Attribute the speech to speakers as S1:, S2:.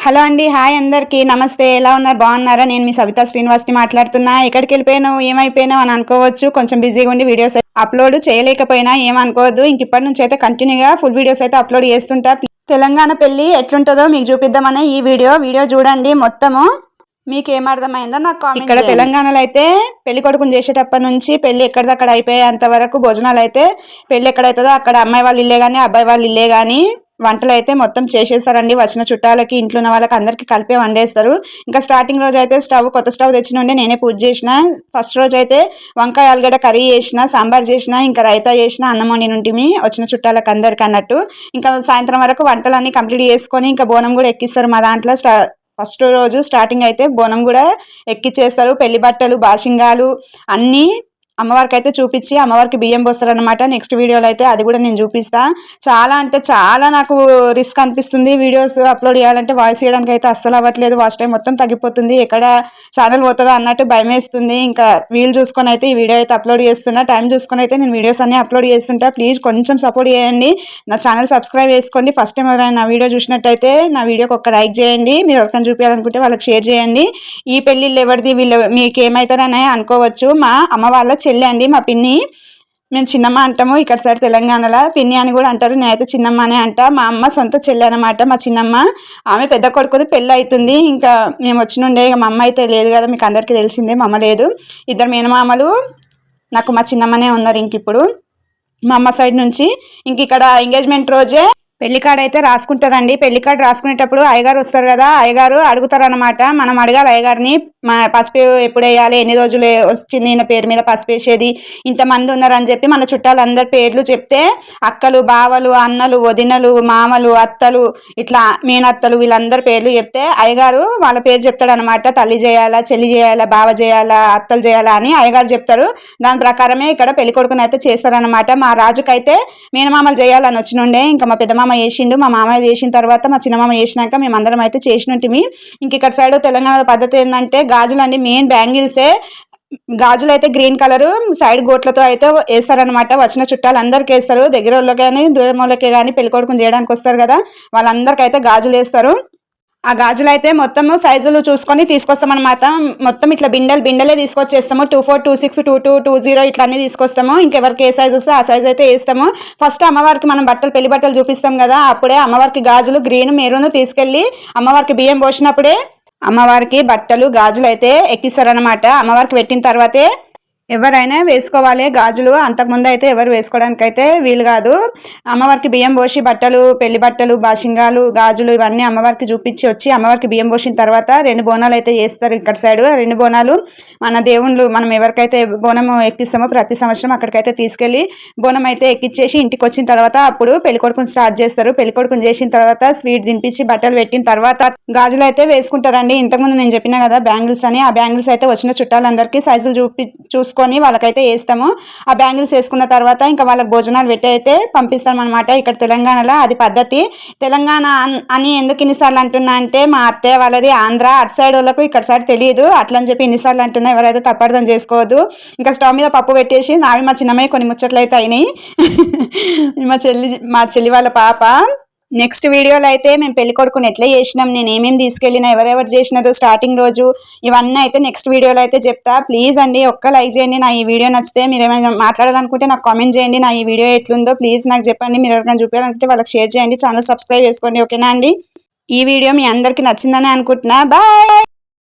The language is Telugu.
S1: హలో అండి హాయ్ అందరికీ. నమస్తే. ఎలా ఉన్నారు? బాగున్నారా? నేను మీ సవితా శ్రీనివాస్ని మాట్లాడుతున్నా. ఎక్కడికి వెళ్ళిపోయాను ఏమైపోయినావు? అని అనుకోవచ్చు. కొంచెం బిజీగా ఉండి వీడియోస్ అప్లోడ్ చేయలేకపోయినా ఏమనుకోవద్దు. ఇంక ఇప్పటి నుంచి అయితే కంటిన్యూగా ఫుల్ వీడియోస్ అయితే అప్లోడ్ చేస్తుంటా. తెలంగాణ పెళ్ళి ఎట్లుంటుందో మీకు చూపిద్దామనే ఈ వీడియో. వీడియో చూడండి మొత్తము. మీకు ఏమర్థమైందో నాకు ఇక్కడ తెలంగాణలో అయితే పెళ్ళి కొడుకుని చేసేటప్పటి నుంచి పెళ్ళి ఎక్కడిదక్కడ అయిపోయేంత వరకు భోజనాలు అయితే పెళ్ళి ఎక్కడైతుందో అక్కడ అమ్మాయి వాళ్ళు ఇల్లే కానీ అబ్బాయి వాళ్ళు ఇల్లే కానీ వంటలు అయితే మొత్తం చేసేస్తారండి. వచ్చిన చుట్టాలకి ఇంట్లో ఉన్న వాళ్ళకి అందరికీ కలిపే వండేస్తారు. ఇంకా స్టార్టింగ్ రోజు అయితే స్టవ్ కొత్త స్టవ్ తెచ్చిన ఉండే నేనే పూజ చేసిన ఫస్ట్ రోజు అయితే వంకాయ ఆలుగడ్డ కర్రీ చేసిన సాంబార్ చేసిన ఇంకా రైతా చేసిన అన్నం వండినుంటిమి వచ్చిన చుట్టాలకు అందరికి అన్నట్టు. ఇంకా సాయంత్రం వరకు వంటలన్నీ కంప్లీట్ చేసుకొని ఇంకా బోనం కూడా ఎక్కిస్తారు మా దాంట్లో. స్టా ఫస్ట్ రోజు స్టార్టింగ్ అయితే బోనం కూడా ఎక్కిచ్చేస్తారు. పెళ్ళి బట్టలు బాషింగాలు అన్నీ అమ్మవారికి అయితే చూపించి అమ్మవారికి బియ్యం పోస్తారనమాట నెక్స్ట్ వీడియోలో అయితే అది కూడా నేను చూపిస్తా. చాలా అంటే చాలా నాకు రిస్క్ అనిపిస్తుంది వీడియోస్ అప్లోడ్ చేయాలంటే వాయిస్ చేయడానికి అయితే అస్సలు అవ్వట్లేదు. వాచ్ టైం మొత్తం తగ్గిపోతుంది. ఎక్కడ ఛానల్ పోతుందో అన్నట్టు భయం వేస్తుంది ఇంకా వీలు చూసుకొని అయితే ఈ వీడియో అయితే అప్లోడ్ చేస్తున్నా. టైం చూసుకొని అయితే నేను వీడియోస్ అన్ని అప్లోడ్ చేస్తుంటా. ప్లీజ్ కొంచెం సపోర్ట్ చేయండి. నా ఛానల్ సబ్స్క్రైబ్ చేసుకోండి. ఫస్ట్ టైం ఎవరైనా నా వీడియో చూసినట్టయితే నా వీడియోకి ఒక లైక్ చేయండి. మీరు ఎవరికైనా చూపించాలనుకుంటే వాళ్ళకి షేర్ చేయండి. ఈ పెళ్ళిళ్ళు ఎవరిది? వీళ్ళు మీకు ఏమవుతారని అనుకోవచ్చు. మా అమ్మ వాళ్ళ చెల్లి అండి మా పిన్ని. మేము చిన్నమ్మ అంటాము ఇక్కడ సైడ్ తెలంగాణలో. పిన్ని అని కూడా అంటారు నేనైతే చిన్నమ్మ అనే అంట. మా అమ్మ సొంత చెల్లి అనమాట మా చిన్నమ్మ. ఆమె పెద్ద కొడుకుది పెళ్ళి అవుతుంది ఇంకా మేము వచ్చినుండే ఇక మా అమ్మ అయితే లేదు కదా మీకు అందరికీ తెలిసిందే మా అమ్మ లేదు. ఇద్దరు మేనమామలు నాకు మా చిన్నమ్మనే ఉన్నారు ఇంక ఇప్పుడు. మా అమ్మ సైడ్ నుంచి ఇంక ఇక్కడ ఎంగేజ్మెంట్ రోజే పెళ్ళి కార్డు అయితే రాసుకుంటారండి. పెళ్ళి కార్డు రాసుకునేటప్పుడు అయ్యగారు వస్తారు కదా అయ్యగారు అడుగుతారనమాట మనం అడగాలి అయ్యగారిని. మా పసుపు ఎప్పుడు వేయాలి? ఎన్ని రోజులు వచ్చింది? ఈయన పేరు మీద పసుపు వేసేది? ఇంతమంది ఉన్నారని చెప్పి మన చుట్టాలందరి పేర్లు చెప్తే అక్కలు బావలు అన్నలు వదినలు మామలు అత్తలు ఇట్లా మేనత్తలు వీళ్ళందరి పేర్లు చెప్తే అయ్యగారు వాళ్ళ పేరు చెప్తాడనమాట తల్లి చేయాలా చెల్లి చేయాలా బావ చేయాలా అత్తలు చేయాలా అని అయ్యగారు చెప్తారు. దాని ప్రకారమే ఇక్కడ పెళ్ళి కొడుకుని అయితే చేస్తారనమాట మా రాజుకైతే మేనమామలు చేయాలని వచ్చినుండే ఇంకా మా పెద్దమామ చేసిండు. మా మామయ్య చేసిన తర్వాత మా చిన్నమామ చేసినాక మేము అందరం అయితే చేసినట్టు ఇంక ఇక్కడ సైడ్ తెలంగాణ పద్ధతి ఏంటంటే గాజులు అండి మెయిన్ బ్యాంగిల్సే గాజులు అయితే గ్రీన్ కలర్ సైడ్ గోట్లతో అయితే వేస్తారనమాట వచ్చిన చుట్టాలు అందరికి వేస్తారు. దగ్గర వాళ్ళకి కానీ దూరం వాళ్ళకి కానీ పెళ్ళి కొడుకుని చేయడానికి వస్తారు కదా. వాళ్ళందరికీ అయితే గాజులు వేస్తారు. ఆ గాజులు అయితే మొత్తము సైజులు చూసుకొని తీసుకొస్తామన్నమాట. మొత్తం ఇట్లా బిండెలు బిండెలే తీసుకొచ్చేస్తాము. Two four two six two two two zero ఇట్లా అన్ని తీసుకొస్తాము. ఇంకెవరికి ఏ సైజు వస్తే ఆ సైజ్ అయితే వేస్తాము. ఫస్ట్ అమ్మవారికి మనం బట్టలు పెళ్ళి బట్టలు చూపిస్తాం కదా. అప్పుడే అమ్మవారికి గాజులు గ్రీన్ మెరూన్ తీసుకెళ్ళి అమ్మవారికి బియ్యం పోసినప్పుడే అమ్మవారికి బట్టలు గాజులు అయితే ఎక్కిస్తారనమాట అమ్మవారికి పెట్టిన తర్వాతే ఎవరైనా వేసుకోవాలి గాజులు అంతకుముందు అయితే ఎవరు వేసుకోవడానికి అయితే వీలు కాదు. అమ్మవారికి బియ్యం పోసి బట్టలు పెళ్ళి బట్టలు బాషింగాలు గాజులు ఇవన్నీ అమ్మవారికి చూపించి వచ్చి అమ్మవారికి బియ్యం పోసిన తర్వాత రెండు బోనాలు అయితే చేస్తారు ఇక్కడ సైడ్. రెండు బోనాలు మన దేవుళ్ళు మనం ఎవరికైతే బోనం ఎక్కిస్తామో ప్రతి సంవత్సరం అక్కడికైతే తీసుకెళ్ళి బోనం అయితే ఎక్కిచ్చేసి ఇంటికి వచ్చిన తర్వాత అప్పుడు పెళ్ళికొడుకుని స్టార్ట్ చేస్తారు. పెళ్ళికొడుకుని చేసిన తర్వాత స్వీట్ తినిపించి బట్టలు పెట్టిన తర్వాత గాజులు అయితే వేసుకుంటారండి. ఇంతకుముందు నేను చెప్పిన కదా బ్యాంగిల్స్ అని. ఆ బ్యాంగిల్స్ అయితే వచ్చిన చుట్టాలందరికీ సైజులు చూపి చూసుకొని తీసుకొని వాళ్ళకైతే వేస్తాము. ఆ బ్యాంగిల్స్ వేసుకున్న తర్వాత ఇంకా వాళ్ళకి భోజనాలు పెట్టి అయితే పంపిస్తాం అనమాట ఇక్కడ తెలంగాణలో అది పద్ధతి. తెలంగాణ అని ఎందుకు ఇన్నిసార్లు అంటున్నా అంటే మా అత్తయ్య వాళ్ళది ఆంధ్ర అటు సైడ్ వాళ్ళకు ఇక్కడ సైడ్ తెలియదు. అట్లని చెప్పి ఇన్నిసార్లు అంటున్నా ఎవరైతే తప్పర్థం చేసుకోవద్దు. ఇంకా స్టవ్ మీద పప్పు పెట్టేసి నావి మా చిన్నమ్మాయి కొన్ని ముచ్చట్లు అయితే అయినాయి. మా చెల్లి మా చెల్లి వాళ్ళ పాప నెక్స్ట్ వీడియోలో అయితే మేము పెళ్ళి కొడుకుని ఎట్లా చేసినాం నేను ఏమేమి తీసుకెళ్ళినా ఎవరెవరు చేసినారు స్టార్టింగ్ రోజు ఇవన్నీ అయితే నెక్స్ట్ వీడియోలో అయితే చెప్తా. ప్లీజ్ అండి ఒక్క లైక్ చేయండి. నా ఈ వీడియో నచ్చితే మీరు ఏమైనా మాట్లాడాలనుకుంటే నాకు కామెంట్ చేయండి. నా ఈ వీడియో ఎట్లుందో ప్లీజ్ నాకు చెప్పండి. మీరు ఎవరికైనా చూపించాలనుకుంటే వాళ్ళకి షేర్ చేయండి. ఛానల్ సబ్స్క్రైబ్ చేసుకోండి ఓకేనా అండి? ఈ వీడియో మీ అందరికీ నచ్చిందని అనుకుంటున్నా. బాయ్